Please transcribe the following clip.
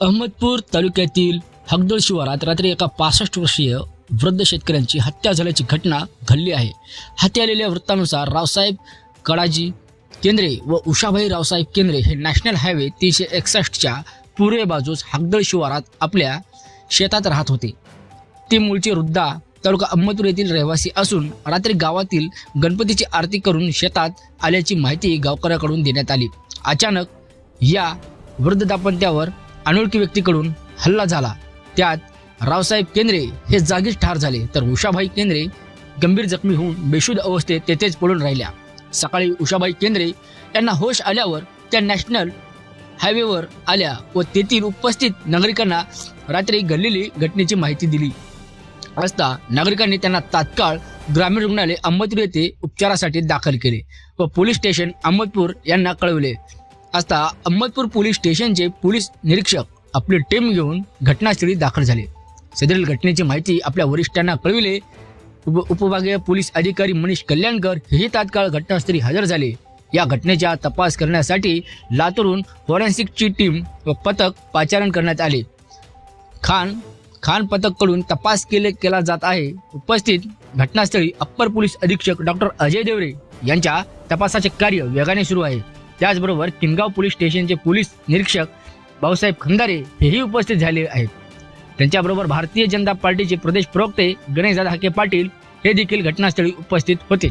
अहमदपूर तालुक्यातील हगदळ शिवारात रात्री एका पासष्ट वर्षीय वृद्ध शेतकऱ्यांची हत्या झाल्याची घटना घडली आहे. हत्या आलेल्या वृत्तानुसार रावसाहेब कडाजी केंद्रे व उषाभाई रावसाहेब केंद्रे हे नॅशनल हायवे तीनशे एकसष्टच्या पूर्वे बाजूस हगदळ शिवारात आपल्या शेतात राहत होते. ते मूळचे वृद्धा तालुका अंमतूर येथील रहिवासी असून रात्री गावातील गणपतीची आरती करून शेतात आल्याची माहिती गावकऱ्याकडून देण्यात आली. अचानक या वृद्ध दाम्पत्यावर अनोळखी व्यक्तीकडून हल्ला झाला. त्यात रावसाहेब केंद्रे हे जागीच ठार झाले तर उषाभाई केंद्रे गंभीर जखमी होऊन बेशुद्ध अवस्थेत तेथेच पडून राहिल्या. सकाळी उषाबाई केंद्रे यांना होश आल्यावर त्या नॅशनल हायवेवर आल्या व तेथील उपस्थित नागरिकांना रात्री घडलेली घटनेची माहिती दिली. असता नागरिकांनी त्यांना तात्काळ ग्रामीण रुग्णालय अहमदपूर येथे उपचारासाठी दाखल केले व पोलीस स्टेशन अहमदपूर यांना कळवले. असता अहमदपूर पोलीस स्टेशनचे पोलीस निरीक्षक आपली टीम घेऊन घटनास्थळी दाखल झाले. सदरील घटनेची माहिती आपल्या वरिष्ठांना कळविले. उप उपविभागीय पोलीस अधिकारी मनीष कल्याणकर हेही तात्काळ घटनास्थळी हजर झाले. या घटनेचा तपास करण्यासाठी लातूरहून फॉरेन्सिकची टीम व पथक पाचारण करण्यात आले. खान खान पथककडून तपास केले केला जात आहे. उपस्थित घटनास्थळी अप्पर पोलीस अधीक्षक डॉक्टर अजय देवरे यांच्या तपासाचे कार्य वेगाने सुरू आहे. त्याचबरोबर किनगाव पोलीस स्टेशनचे पोलीस निरीक्षक भाऊसाहेब खंदारे हेही उपस्थित झाले आहेत. त्यांच्याबरोबर भारतीय जनता पार्टीचे प्रदेश प्रवक्ते गणेशदादा हाके पाटील हे देखील घटनास्थळी उपस्थित होते.